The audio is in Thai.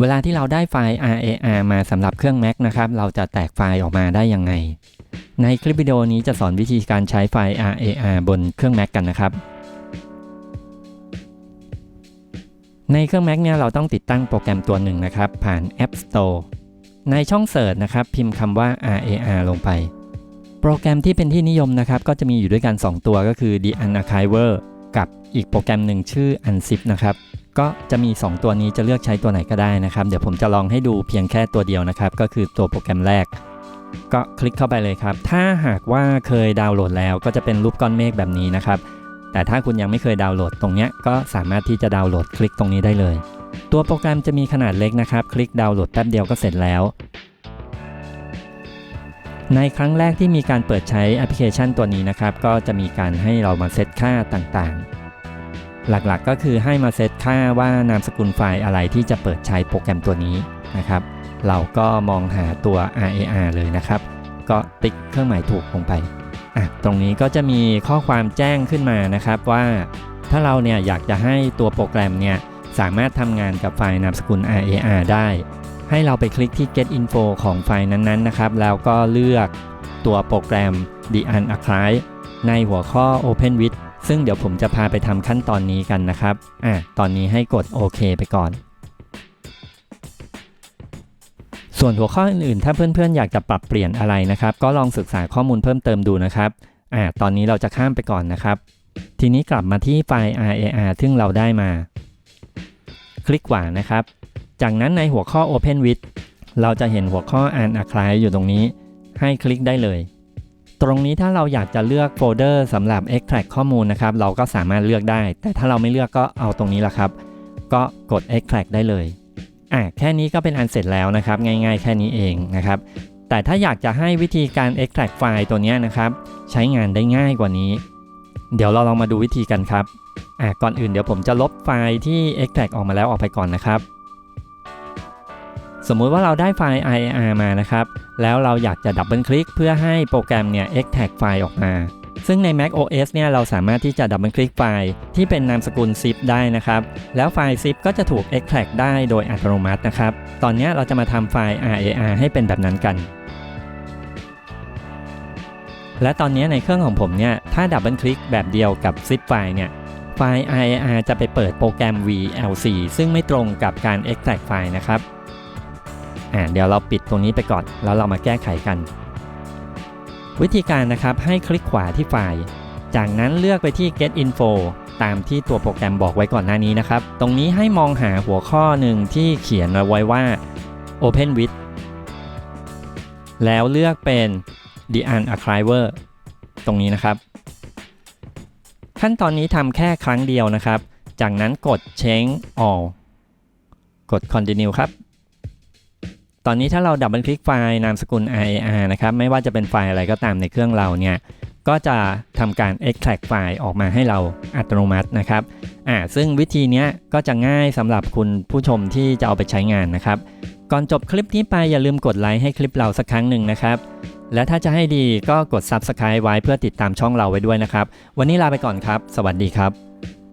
เวลาที่เราได้ไฟล์ RAR มาสำหรับเครื่อง Mac นะครับ เราจะแตกไฟล์ออกมาได้ยังไง ในคลิปวิดีโอนี้จะสอนวิธีการใช้ไฟล์ RAR บนเครื่อง Mac กันนะครับ ในเครื่อง Mac เนี่ยเราต้องติดตั้งโปรแกรมตัวหนึ่งนะครับ ผ่าน App Store ในช่องเสิร์ชนะครับ พิมพ์คำว่า RAR ลงไป โปรแกรมที่เป็นที่นิยมนะครับ ก็จะมีอยู่ด้วยกัน 2 ตัวก็คือ The Unarchiver กับอีกโปรแกรมหนึ่งชื่อ Unzip นะครับ ก็จะมี 2 ตัวนี้จะเลือกใช้ตัวไหนก็ได้นะครับ เดี๋ยวผมจะลองให้ดูเพียงแค่ตัวเดียวนะครับ ก็คือตัวโปรแกรมแรก ก็คลิกเข้าไปเลยครับ ถ้าหากว่าเคยดาวน์โหลดแล้ว ก็จะเป็นรูปก้อนเมฆแบบนี้นะครับ แต่ถ้าคุณยังไม่เคยดาวน์โหลดตรงเนี้ยก็สามารถที่จะดาวน์โหลดคลิกตรงนี้ได้เลย ตัวโปรแกรมจะมีขนาดเล็กนะครับ คลิกดาวน์โหลดแป๊บเดียวก็เสร็จแล้วในครั้งแรกที่มีการเปิดใช้แอปพลิเคชันตัวนี้นะครับ ก็จะมีการให้เรามาเซตค่าต่างๆ หลักๆก็คือให้มาเซตค่าว่านามสกุลไฟล์อะไรที่จะเปิดใช้โปรแกรมตัวนี้นะครับ เราก็มองหาตัว RAR เลยนะครับ ก็ติ๊กเครื่องหมายถูกลงไปอะตรงนี้ก็จะมีข้อความแจ้งขึ้นมานะครับว่า ถ้าเราเนี่ยอยากจะให้ตัวโปรแกรมเนี่ยสามารถทำงานกับไฟล์นามสกุล RAR ได้ ให้เราไปคลิกที่ get info ของไฟล์นั้นๆนะครับ แล้วก็เลือกตัวโปรแกรม the unarchive ในหัวข้อ open with ซึ่งเดี๋ยวผมจะพาไปทำขั้นตอนนี้กันนะครับ อะ ตอนนี้ให้กดโอเคไปก่อน ส่วนหัวข้ออื่นๆ ถ้าเพื่อนๆ อยากจะปรับเปลี่ยนอะไรนะครับ ก็ลองศึกษาข้อมูลเพิ่มเติมดูนะครับ อะ ตอนนี้เราจะข้ามไปก่อนนะครับ ทีนี้กลับมาที่ไฟล์ RAR ซึ่งเราได้มา คลิกขวานะครับ จากนั้นในหัวข้อ Open with เราจะเห็นหัวข้อ Unarchive อยู่ตรงนี้ ให้คลิกได้เลย ตรงนี้ถ้าเราอยากจะเลือกโฟลเดอร์สำหรับ extract ข้อมูลนะครับ เราก็สามารถเลือกได้ แต่ถ้าเราไม่เลือกก็เอาตรงนี้แหละครับ ก็กด extract ได้เลยอะแค่นี้ก็เป็นอันเสร็จแล้วนะครับ ง่ายๆ แค่นี้เองนะครับ แต่ถ้าอยากจะให้วิธีการ extract ไฟล์ตัวนี้นะครับ ใช้งานได้ง่ายกว่านี้ เดี๋ยวเราลองมาดูวิธีกันครับอะก่อนอื่นเดี๋ยวผมจะลบไฟล์ที่ extract ออกมาแล้วออกไปก่อนนะครับ สมมุติว่าเราได้ไฟล์ IR มานะครับ แล้วเราอยากจะดับเบิลคลิกเพื่อให้โปรแกรมเนี่ย extract ไฟล์ออกมา ซึ่งใน Mac OS เนี่ยเราสามารถที่จะดับเบิลคลิกไฟล์ที่เป็นนามสกุล zip ได้นะครับ แล้วไฟล์ zip ก็จะถูก extract ได้โดยอัตโนมัตินะครับ ตอนนี้เราจะมาทำไฟล์ RAR ให้เป็นแบบนั้นกัน และตอนนี้ในเครื่องของผมเนี่ย ถ้าดับเบิลคลิกแบบเดียวกับ zip ไฟล์เนี่ยไฟล์ IAR จะไปเปิดโปรแกรม VLC ซึ่งไม่ตรงกับการ extract ไฟล์นะครับ อ่าเดี๋ยวเราปิดตรงนี้ไปก่อน แล้วเรามาแก้ไขกัน วิธีการนะครับให้คลิกขวาที่ไฟล์ จากนั้นเลือกไปที่ get info ตามที่ตัวโปรแกรมบอกไว้ก่อนหน้านี้นะครับ ตรงนี้ให้มองหาหัวข้อหนึ่งที่เขียนไว้ว่า open with แล้วเลือกเป็น the unarchiver ตรงนี้นะครับ ขั้นตอนนี้ทำแค่ครั้งเดียวนะครับ จากนั้นกด change all กด continue ครับ ตอนนี้ถ้าเราดับเบิลคลิกไฟล์นามสกุล RAR นะครับ ไม่ว่าจะเป็นไฟล์อะไรก็ตามในเครื่องเราเนี่ย ก็จะทำการ extract ไฟล์ออกมาให้เราอัตโนมัตินะครับ อ่า ซึ่งวิธีนี้ก็จะง่ายสำหรับคุณผู้ชมที่จะเอาไปใช้งานนะครับ ก่อนจบคลิปนี้ไปอย่าลืมกดไลค์ให้คลิปเราสักครั้งหนึ่งนะครับ และถ้าจะให้ดีก็กด Subscribe ไว้เพื่อติดตามช่องเราไว้ด้วยนะครับ วันนี้ลาไปก่อนครับ สวัสดีครับ